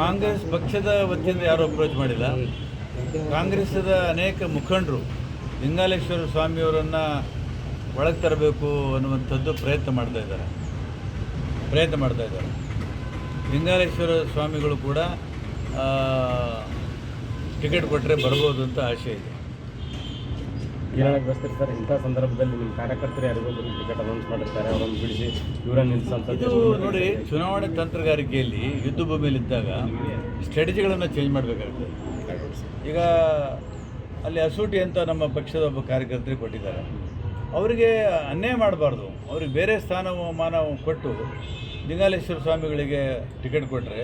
ಕಾಂಗ್ರೆಸ್ ಪಕ್ಷದ ವತಿಯಿಂದ ಯಾರು ಅಪ್ರೋಚ್ ಮಾಡಿಲ್ಲ? ಕಾಂಗ್ರೆಸ್ದ ಅನೇಕ ಮುಖಂಡರು ಲಿಂಗಾಲೇಶ್ವರ ಸ್ವಾಮಿಯವರನ್ನು ಒಳಗೆ ತರಬೇಕು ಅನ್ನುವಂಥದ್ದು ಪ್ರಯತ್ನ ಮಾಡ್ತಾ ಇದ್ದಾರೆ. ಪ್ರಯತ್ನ ಮಾಡ್ತಾ ಇದ್ದಾರೆ. ಲಿಂಗಾಲೇಶ್ವರ ಸ್ವಾಮಿಗಳು ಕೂಡ ಟಿಕೆಟ್ ಕೊಟ್ಟರೆ ಬರ್ಬೋದು ಅಂತ ಆಶೆ ಇದೆ. ಹೇಳಕ್ಕೆ ಬಸ್ತೀರಿ ಸರ್ ಇಂಥ ಸಂದರ್ಭದಲ್ಲಿ ನಿಮ್ಮ ಕಾರ್ಯಕರ್ತರು ಯಾರಿಗೊಬ್ಬರು ಟಿಕೆಟ್ ಅನೌನ್ಸ್ ಮಾಡಿರ್ತಾರೆ ಅವರನ್ನು ಬಿಡಿಸಿ ಇವರನ್ನು ನಿಲ್ಲಿಸಂತ ನೋಡಿ ಚುನಾವಣೆ ತಂತ್ರಗಾರಿಕೆಯಲ್ಲಿ ಯುದ್ಧ ಭೂಮಿಯಲ್ಲಿದ್ದಾಗ ಸ್ಟ್ರಾಟಜಿಗಳನ್ನು ಚೇಂಜ್ ಮಾಡಬೇಕಾಗ್ತದೆ ಈಗ ಅಲ್ಲಿ ಅಸೂಟಿ ಅಂತ ನಮ್ಮ ಪಕ್ಷದ ಒಬ್ಬ ಕಾರ್ಯಕರ್ತರಿಗೆ ಕೊಟ್ಟಿದ್ದಾರೆ. ಅವರಿಗೆ ಅನ್ಯಾಯ ಮಾಡಬಾರ್ದು. ಅವ್ರಿಗೆ ಬೇರೆ ಸ್ಥಾನಮಾನ ಕೊಟ್ಟು ಲಿಂಗಾಲೇಶ್ವರ ಸ್ವಾಮಿಗಳಿಗೆ ಟಿಕೆಟ್ ಕೊಟ್ಟರೆ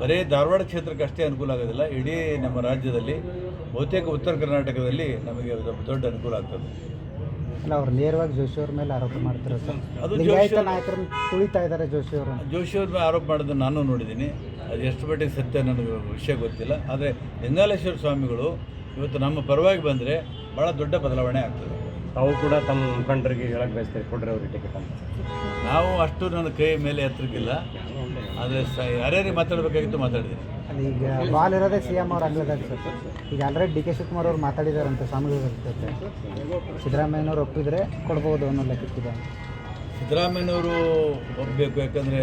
ಬರೀ ಧಾರವಾಡ ಕ್ಷೇತ್ರಕ್ಕೆ ಅಷ್ಟೇ ಅನುಕೂಲ ಆಗೋದಿಲ್ಲ. ಇಡೀ ನಮ್ಮ ರಾಜ್ಯದಲ್ಲಿ ಬಹುತೇಕ ಉತ್ತರ ಕರ್ನಾಟಕದಲ್ಲಿ ನಮಗೆ ಅದು ದೊಡ್ಡ ಅನುಕೂಲ ಆಗ್ತದೆ. ಅಲ್ಲ ಅವ್ರು ನೇರವಾಗಿ ಜೋಶಿ ಅವ್ರ ಮೇಲೆ ಆರೋಪ ಮಾಡ್ತಾರೆ ಸರ್. ಅದು ಲಿಂಗಾಯತ ಜೋಶಿ- ನಾಯಕರನ್ನ ತುಳಿತಾ ಇದ್ದಾರೆ ಜೋಶಿ ಅವರು. ಜೋಶಿ ಅವ್ರ ಮೇಲೆ ಆರೋಪ ಮಾಡೋದನ್ನು ನಾನು ನೋಡಿದ್ದೀನಿ. ಅದು ಎಷ್ಟು ಮಟ್ಟಿಗೆ ಸತ್ಯ ನನಗೆ ವಿಷಯ ಗೊತ್ತಿಲ್ಲ. ಆದರೆ ಲಿಂಗಾಲೇಶ್ವರ ಸ್ವಾಮಿಗಳು ಇವತ್ತು ನಮ್ಮ ಪರವಾಗಿ ಬಂದರೆ ಭಾಳ ದೊಡ್ಡ ಬದಲಾವಣೆ ಆಗ್ತದೆ. ತಾವು ಕೂಡ ತಮ್ಮ ಮುಖಂಡರಿಗೆ ಹೇಳಕ್ಕೆ ಬಯಸ್ತಾರೆ. ಕೊಡ್ರಿ ಅವ್ರಿಗೆ ಟಿಕೆಟ್ ಅಂತ. ನಾವು ಅಷ್ಟು ನನ್ನ ಕೈ ಮೇಲೆ ಎತ್ತರಕ್ಕಿಲ್ಲ. ಆದರೆ ಸ ಯಾರ್ಯಾರಿಗೆ ಮಾತಾಡಬೇಕಾಗಿತ್ತು ಮಾತಾಡಿದ್ದೀನಿ ಅಲ್ಲಿ ಈಗ ಬಾಲ್ ಇರೋದೇ ಸಿ ಎಂ ಅವ್ರು ಅಲ್ಲದಾಗ ಸರ್. ಈಗ ಆಲ್ರೆಡಿ ಡಿ ಕೆ ಶಿವಕುಮಾರ್ ಅವ್ರು ಮಾತಾಡಿದಾರಂತೆ ಸ್ವಾಮಿಗಳ ಜೊತೆ ಸಿದ್ದರಾಮಯ್ಯನವ್ರು ಒಪ್ಪಿದ್ರೆ ಕೊಡ್ಬೋದು ಅನ್ನೋ ಲೆಕ್ಕಕ್ಕಿದೆ. ಸಿದ್ದರಾಮಯ್ಯನವರು ಒಪ್ಪಬೇಕು ಯಾಕಂದರೆ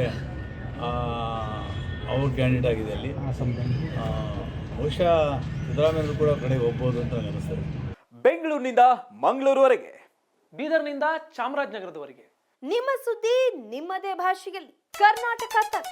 ಅವ್ರ ಕ್ಯಾಂಡಿಡೇಟ್ ಆಗಿದೆ ಅಲ್ಲಿ. ಆ ಸಂಬಂಧ. ಆ, ಬಹುಶಃ ಸಿದ್ದರಾಮಯ್ಯನವರು ಕೂಡ ಕಡೆಗೆ ಹೋಗ್ಬೋದು ಅಂತ ನನಗೆ ಅನಿಸ್ತದೆ. ಬೆಂಗಳೂರಿನಿಂದ ಮಂಗಳೂರುವರೆಗೆ ಬೀದರ್ನಿಂದ ಚಾಮರಾಜನಗರದವರೆಗೆ. ನಿಮ್ಮ ಸುದ್ದಿ ನಿಮ್ಮದೇ ಭಾಷೆಯಲ್ಲಿ. ಕರ್ನಾಟಕ ತಕ್.